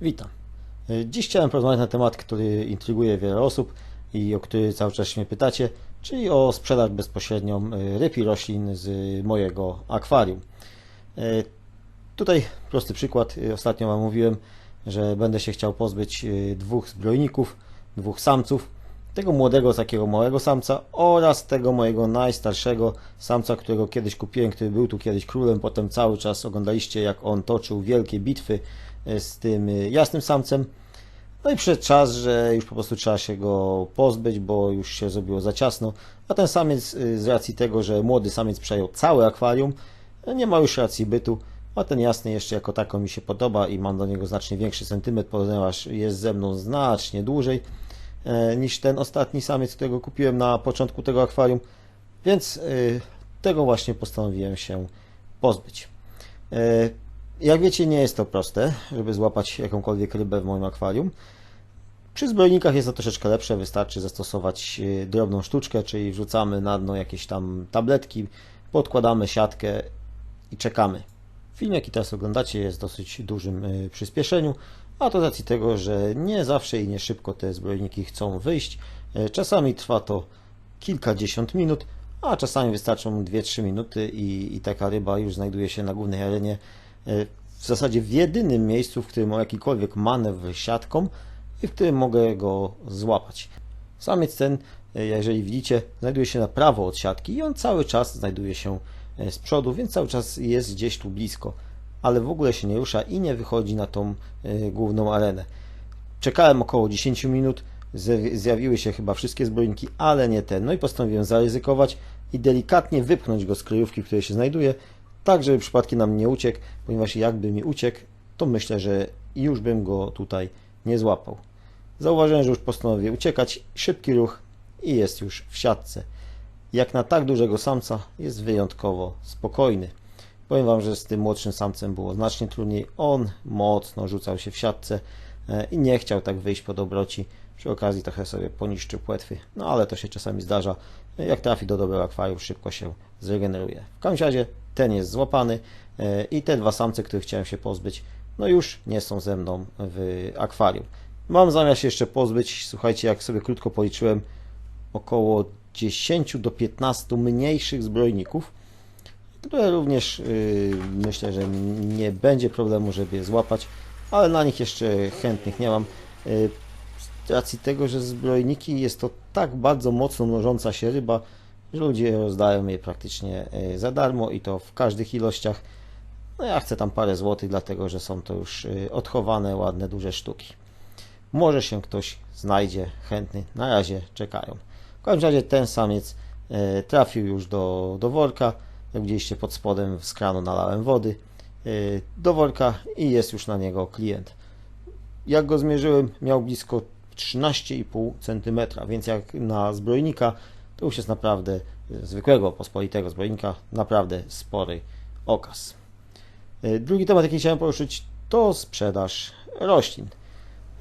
Witam. E, Dziś chciałem porozmawiać na temat, który intryguje wiele osób i o który cały czas się mnie pytacie, czyli o sprzedaż bezpośrednią e, ryb i roślin z mojego akwarium. Tutaj prosty przykład. Ostatnio Wam mówiłem, że będę się chciał pozbyć dwóch zbrojników, dwóch samców. Tego młodego, takiego małego samca oraz tego mojego najstarszego samca, którego kiedyś kupiłem, który był tu kiedyś królem. Potem cały czas oglądaliście, jak on toczył wielkie bitwy z tym e, jasnym samcem. No i przyszedł czas, że już po prostu trzeba się go pozbyć, bo już się zrobiło za ciasno. A ten samiec y, z racji tego, że młody samiec przejął całe akwarium, nie ma już racji bytu. A ten jasny jeszcze jako tako mi się podoba i mam do niego znacznie większy sentyment, ponieważ jest ze mną znacznie dłużej e, niż ten ostatni samiec, którego kupiłem na początku tego akwarium. Więc tego właśnie postanowiłem się pozbyć. Jak wiecie, nie jest to proste, żeby złapać jakąkolwiek rybę w moim akwarium. Przy zbrojnikach jest to troszeczkę lepsze, wystarczy zastosować e, drobną sztuczkę, czyli wrzucamy na dno jakieś tam tabletki, podkładamy siatkę i czekamy. Film, jaki teraz oglądacie, jest w dosyć dużym e, przyspieszeniu, a to z racji tego, że nie zawsze i nie szybko te zbrojniki chcą wyjść. E, Czasami trwa to kilkadziesiąt minut, a czasami wystarczą 2-3 minuty i, i taka ryba już znajduje się na głównej arenie w zasadzie w jedynym miejscu, w którym mam jakikolwiek manewr siatką i w którym mogę go złapać. Samiec ten, e, jeżeli widzicie, znajduje się na prawo od siatki i on cały czas znajduje się e, z przodu, więc cały czas jest gdzieś tu blisko, ale w ogóle się nie rusza i nie wychodzi na tą e, główną arenę. Czekałem około 10 minut, zjawi- zjawiły się chyba wszystkie zbrojniki, ale nie ten. No i postanowiłem zaryzykować i delikatnie wypchnąć go z kryjówki, w której się znajduje, tak żeby przypadkiem nam nie uciekł, ponieważ jakby mi uciekł, to myślę, że już bym go tutaj nie złapał. Zauważyłem, że już postanowił uciekać, szybki ruch i jest już w siatce. Jak na tak dużego samca jest wyjątkowo spokojny. Powiem Wam, że z tym młodszym samcem było znacznie trudniej. On mocno rzucał się w siatce e, i nie chciał tak wyjść po dobroci. Przy okazji trochę sobie poniszczył płetwy, no ale to się czasami zdarza. Jak trafi do dobrego akwarium, szybko się zregeneruje. W każdym razie ten jest złapany e, i te dwa samce, których chciałem się pozbyć, no już nie są ze mną w akwarium. Mam zamiar się jeszcze pozbyć, słuchajcie, jak sobie krótko policzyłem, około 10 do 15 mniejszych zbrojników, które również yy, myślę, że nie będzie problemu, żeby je złapać, ale na nich jeszcze chętnych nie mam. Yy, z racji tego, że zbrojniki jest to tak bardzo mocno mnożąca się ryba, ludzie rozdają je praktycznie yy, za darmo i to w każdych ilościach. No ja chcę tam parę złotych, dlatego że są to już yy, odchowane, ładne, duże sztuki. Może się ktoś znajdzie chętny. Na razie czekają. W każdym razie ten samiec e, trafił już do, do worka. Jak widzieliście pod spodem z kranu nalałem wody e, do worka i jest już na niego klient. Jak go zmierzyłem, miał blisko 13,5 cm, więc jak na zbrojnika, to już jest naprawdę e, zwykłego, pospolitego zbrojnika, naprawdę spory okaz. E, Drugi temat, jaki chciałem poruszyć, to sprzedaż roślin.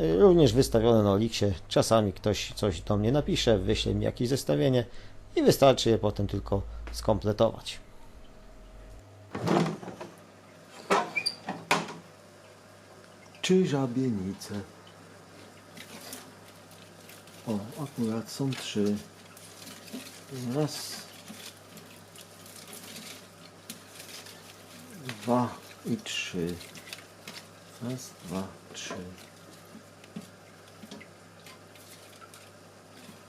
Y, Również wystawione na Oliksie. Czasami ktoś coś do mnie napisze, wyśle mi jakieś zestawienie i wystarczy je potem tylko skompletować. Czy żabienice? O, akurat są trzy. Raz. Dwa i trzy. Raz, dwa, trzy.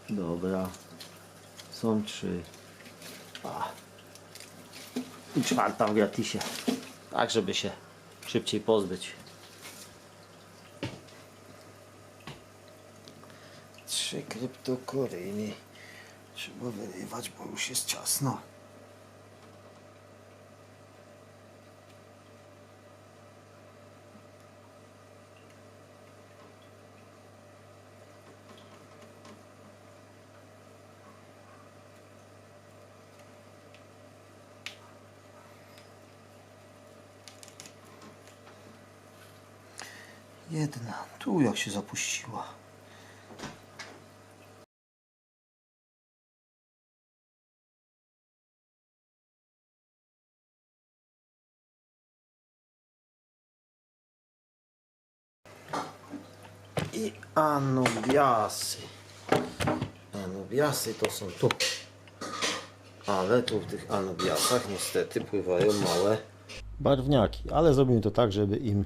Dobra. Są trzy. A. I czwarta w gratisie. Tak, żeby się szybciej pozbyć. Trzy kryptokoryjni. Trzeba wyrywać, bo już jest ciasno. Jedna. Tu jak się zapuściła. Anubiasy. Anubiasy to są tu. Ale tu w tych anubiasach niestety pływają małe barwniaki, ale zrobimy to tak, żeby im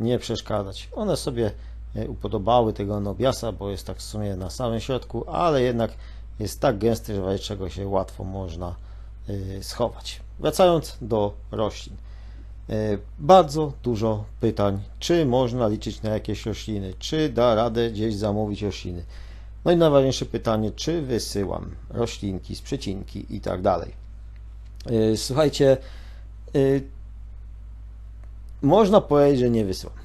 nie przeszkadzać. One sobie e, upodobały tego nobiasa, bo jest tak w sumie na samym środku, ale jednak jest tak gęsty, że czego się łatwo można e, schować. Wracając do roślin. E, Bardzo dużo pytań, czy można liczyć na jakieś rośliny, czy da radę gdzieś zamówić rośliny. No i najważniejsze pytanie, czy wysyłam roślinki przecinki i tak dalej. E, Słuchajcie, e, można powiedzieć, że nie wysyłam.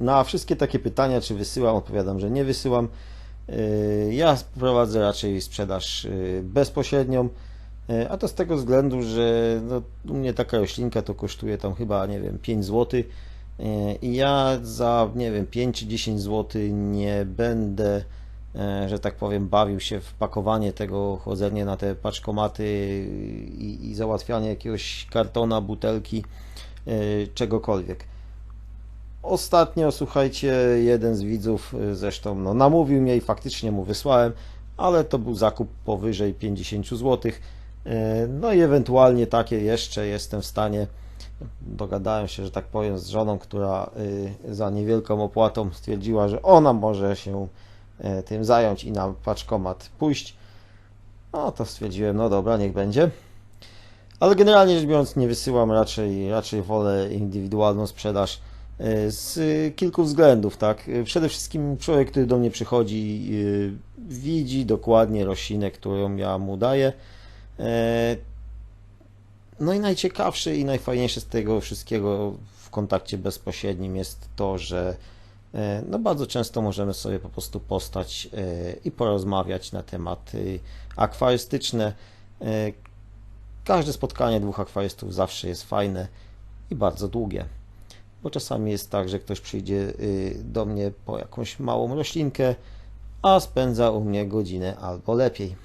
Na wszystkie takie pytania, czy wysyłam, odpowiadam, że nie wysyłam. Ja prowadzę raczej sprzedaż bezpośrednią, a to z tego względu, że no, u mnie taka roślinka to kosztuje tam chyba, nie wiem, 5 zł i ja za, nie wiem, 5 czy 10 zł nie będę, yy, że tak powiem, bawił się w pakowanie tego, chodzenie na te paczkomaty i, i załatwianie jakiegoś kartona, butelki, czegokolwiek. Ostatnio, słuchajcie, jeden z widzów zresztą no, namówił mnie i faktycznie mu wysłałem, ale to był zakup powyżej 50 zł. No i ewentualnie takie jeszcze jestem w stanie. Dogadałem się, że tak powiem, z żoną, która y, za niewielką opłatą stwierdziła, że ona może się y, tym zająć i na paczkomat pójść. No to stwierdziłem, no dobra, niech będzie. Ale generalnie rzecz biorąc, nie wysyłam raczej, raczej wolę indywidualną sprzedaż e, z kilku względów, tak. E, Przede wszystkim człowiek, który do mnie przychodzi, e, widzi dokładnie roślinę, którą ja mu daję. E, No i najciekawsze i najfajniejsze z tego wszystkiego w kontakcie bezpośrednim jest to, że e, no bardzo często możemy sobie po prostu postać e, i porozmawiać na tematy akwarystyczne. Każde spotkanie dwóch akwarystów zawsze jest fajne i bardzo długie. Bo czasami jest tak, że ktoś przyjdzie y, do mnie po jakąś małą roślinkę, a spędza u mnie godzinę albo lepiej.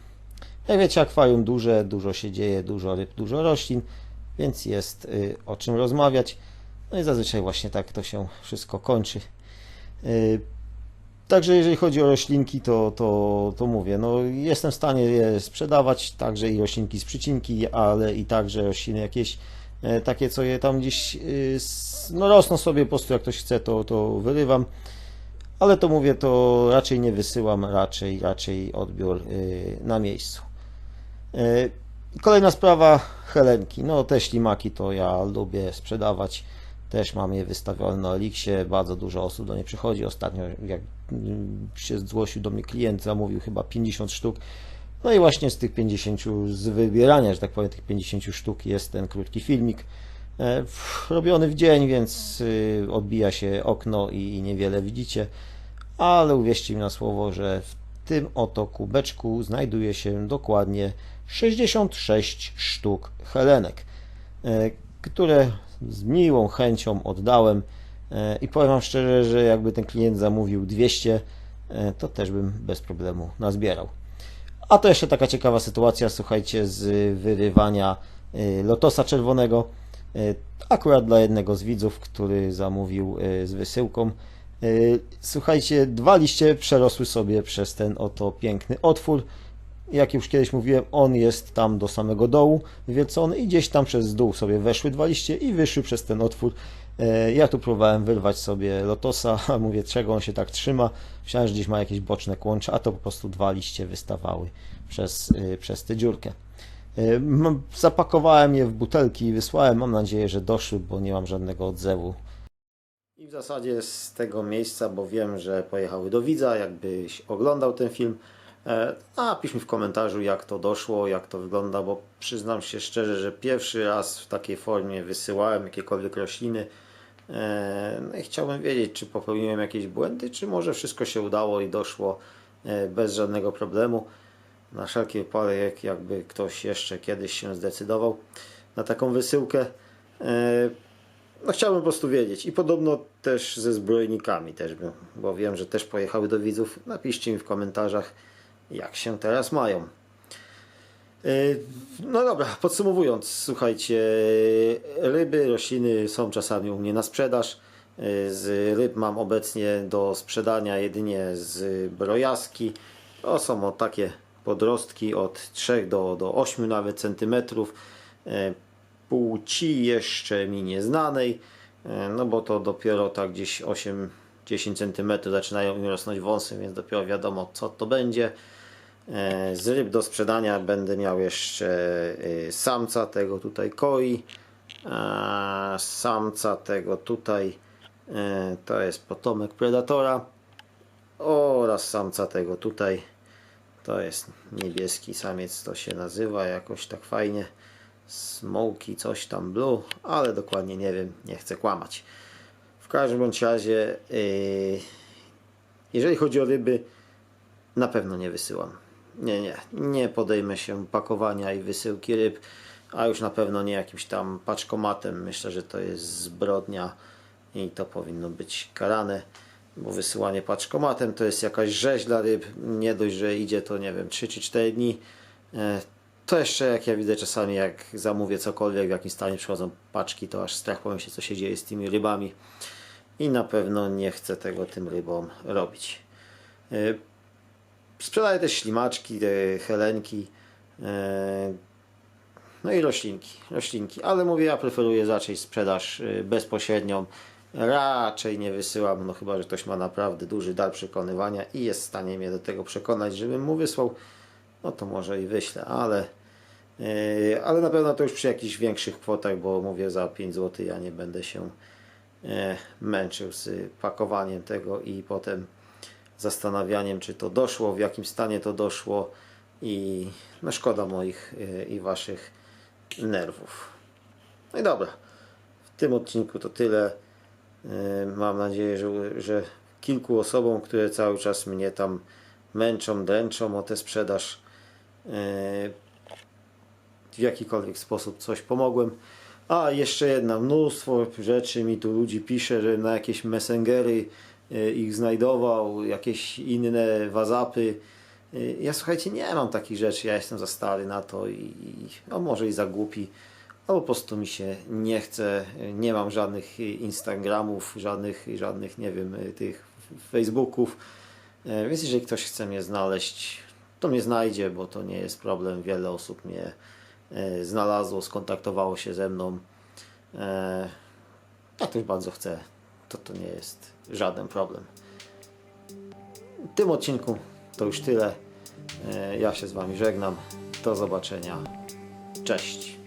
Jak wiecie, akwarium duże, dużo się dzieje, dużo ryb, dużo roślin, więc jest y, o czym rozmawiać. No i zazwyczaj właśnie tak to się wszystko kończy. Y, Także jeżeli chodzi o roślinki, to, to, to mówię, no jestem w stanie je sprzedawać, także i roślinki z przycinki, ale i także rośliny jakieś e, takie, co je tam gdzieś, y, no rosną sobie po prostu, jak ktoś chce, to, to wyrywam. Ale to mówię, to raczej nie wysyłam, raczej, raczej odbiór y, na miejscu. E, Kolejna sprawa, helenki. No te ślimaki to ja lubię sprzedawać. Też mam je wystawione na Elixie. Bardzo dużo osób do mnie przychodzi. Ostatnio jak się zgłosił do mnie klient, zamówił chyba 50 sztuk. No i właśnie z tych 50, z wybierania, że tak powiem, tych 50 sztuk jest ten krótki filmik. E, Robiony w dzień, więc y, odbija się okno i niewiele widzicie. Ale uwierzcie mi na słowo, że w tym oto kubeczku znajduje się dokładnie 66 sztuk helenek, e, które z miłą chęcią oddałem e, i powiem Wam szczerze, że jakby ten klient zamówił 200, e, to też bym bez problemu nazbierał. A to jeszcze taka ciekawa sytuacja, słuchajcie, z wyrywania lotosa czerwonego. Akurat dla jednego z widzów, który zamówił z wysyłką. Y, Słuchajcie, dwa liście przerosły sobie przez ten oto piękny otwór. Jak już kiedyś mówiłem, on jest tam do samego dołu wywielcony i gdzieś tam przez dół sobie weszły dwa liście i wyszły przez ten otwór. E, Ja tu próbowałem wyrwać sobie lotosa, mówię, czego on się tak trzyma. Myślałem, że gdzieś ma jakieś boczne kłącze, a to po prostu dwa liście wystawały przez, y, przez tę dziurkę. E, Zapakowałem je w butelki i wysłałem. Mam nadzieję, że doszły, bo nie mam żadnego odzewu. I w zasadzie z tego miejsca, bo wiem, że pojechały do widza, jakbyś oglądał ten film, e, napisz mi w komentarzu, jak to doszło, jak to wygląda, bo przyznam się szczerze, że pierwszy raz w takiej formie wysyłałem jakiekolwiek rośliny. E, No i chciałbym wiedzieć, czy popełniłem jakieś błędy, czy może wszystko się udało i doszło e, bez żadnego problemu. Na wszelki wypadek, jakby ktoś jeszcze kiedyś się zdecydował na taką wysyłkę. E, No chciałbym po prostu wiedzieć. I podobno też ze zbrojnikami też bo wiem, że też pojechały do widzów. Napiszcie mi w komentarzach, jak się teraz mają. Yy, No dobra, podsumowując, słuchajcie, ryby, rośliny są czasami u mnie na sprzedaż. Y, Z ryb mam obecnie do sprzedania jedynie z brojaski. To są o takie podrostki od 3 do, do 8 nawet centymetrów. Płci jeszcze mi nieznanej, e, no bo to dopiero tak gdzieś 8-10 centymetrów zaczynają mi rosnąć wąsy, więc dopiero wiadomo co to będzie. E, Z ryb do sprzedania będę miał jeszcze e, samca tego tutaj koi, samca tego tutaj to jest potomek predatora oraz samca tego tutaj to jest niebieski samiec to się nazywa jakoś tak fajnie smoky coś tam blue ale dokładnie nie wiem nie chcę kłamać w każdym bądź razie yy, jeżeli chodzi o ryby na pewno nie wysyłam. Nie, nie. Nie podejmę się pakowania i wysyłki ryb, a już na pewno nie jakimś tam paczkomatem. Myślę, że to jest zbrodnia i to powinno być karane, bo wysyłanie paczkomatem to jest jakaś rzeź dla ryb. Nie dość, że idzie to, nie wiem, 3 czy 4 dni. e, To jeszcze jak ja widzę czasami, jak zamówię cokolwiek, w jakim stanie przychodzą paczki, to aż strach pomyśleć, co się dzieje z tymi rybami. I na pewno nie chcę tego tym rybom robić. E, Sprzedaję też ślimaczki, helenki, e, no i roślinki, roślinki, ale mówię, ja preferuję raczej sprzedaż e, bezpośrednią. Raczej nie wysyłam, no chyba, że ktoś ma naprawdę duży dar przekonywania i jest w stanie mnie do tego przekonać, żebym mu wysłał, no to może i wyślę, ale, ale na pewno to już przy jakichś większych kwotach, bo mówię, za 5 zł ja nie będę się e, męczył z pakowaniem tego i potem zastanawianiem, czy to doszło, w jakim stanie to doszło i no szkoda moich y, i waszych nerwów. No i dobra, w tym odcinku to tyle. Mam nadzieję, że, że kilku osobom, które cały czas mnie tam męczą, dręczą o tę sprzedaż, w jakikolwiek sposób coś pomogłem. A jeszcze jedna, mnóstwo rzeczy mi tu ludzi pisze, że na jakieś messengery y, ich znajdował, jakieś inne wazapy. Y, Ja słuchajcie, nie mam takich rzeczy, ja jestem za stary na to i, i może i za głupi, albo po prostu mi się nie chce, y, nie mam żadnych Instagramów, żadnych, żadnych nie wiem, tych Facebooków, więc jeżeli ktoś chce mnie znaleźć, to mnie znajdzie, bo to nie jest problem, wiele osób mnie e, znalazło, skontaktowało się ze mną. E, Jak ktoś bardzo chce, to to nie jest żaden problem. W tym odcinku to już tyle. E, Ja się z Wami żegnam. Do zobaczenia. Cześć.